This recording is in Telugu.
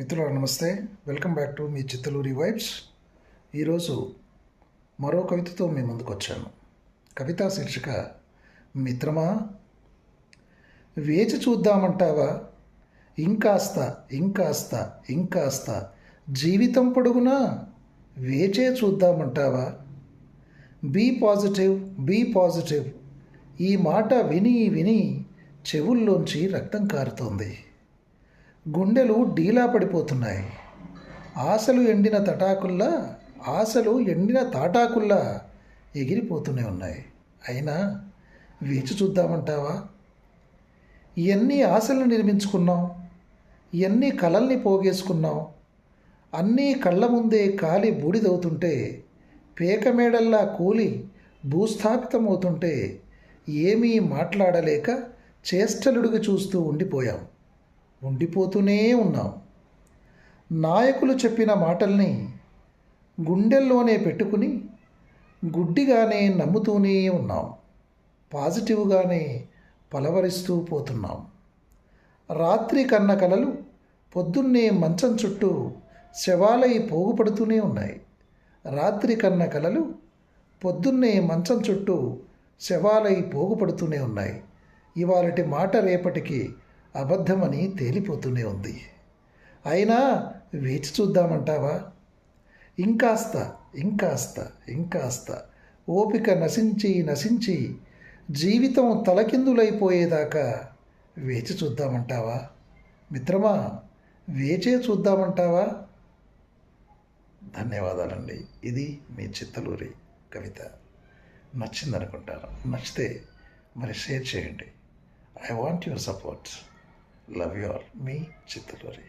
మిత్రులు నమస్తే. వెల్కమ్ బ్యాక్ టు మీ చిత్తలూరి వైబ్స్. ఈరోజు మరో కవితతో మీ ముందుకు వచ్చాను. కవితా శీర్షిక మిత్రమా వేచి చూద్దామంటావా? ఇంకాస్త ఇంకాస్త ఇంకాస్త జీవితం పొడుగునా? వేచే చూద్దామంటావా? Be positive be positive. ఈ మాట విని విని చెవుల్లోంచి రక్తం కారుతోంది. గుండెలు డీలా పడిపోతున్నాయి. ఆశలు ఎండిన తటాకుల్లా ఆశలు ఎండిన తాటాకుల్లా ఎగిరిపోతూనే ఉన్నాయి. అయినా వేచి చూద్దామంటావా? ఎన్ని ఆశలు నిర్మించుకున్నాం? ఎన్ని కలల్ని పోగేసుకున్నాం? అన్నీ కళ్ళ ముందే కాలి బూడిదవుతుంటే పేకమేడల్లా కూలి భూస్థాపితమవుతుంటే ఏమీ మాట్లాడలేక చేష్టలుడిగి చూస్తూ ఉండిపోయాం. ఉండిపోతూనే ఉన్నాం నాయకులు చెప్పిన మాటల్ని గుండెల్లోనే పెట్టుకుని గుడ్డిగానే నమ్ముతూనే ఉన్నాం పాజిటివ్గానే పలవరిస్తూ పోతున్నాం రాత్రి కన్న కలలు పొద్దున్నే మంచం చుట్టూ శవాలై పోగుపడుతూనే ఉన్నాయి. రాత్రి కన్న కలలు పొద్దున్నే మంచం చుట్టూ శవాలై పోగుపడుతూనే ఉన్నాయి. ఇవాళటి మాట రేపటికి అబద్ధమని తేలిపోతూనే ఉంది. అయినా వేచి చూద్దామంటావా? ఇంకాస్త ఇంకాస్త ఇంకాస్త ఓపిక నశించి నశించి జీవితం తలకిందులైపోయేదాకా వేచి చూద్దామంటావా? మిత్రమా వేచే చూద్దామంటావా? ధన్యవాదాలండి. ఇది మీ చిత్తలూరి కవిత. నచ్చిందనుకుంటాను. నచ్చితే మరి షేర్ చేయండి. I want your supports love you all me Chittaluri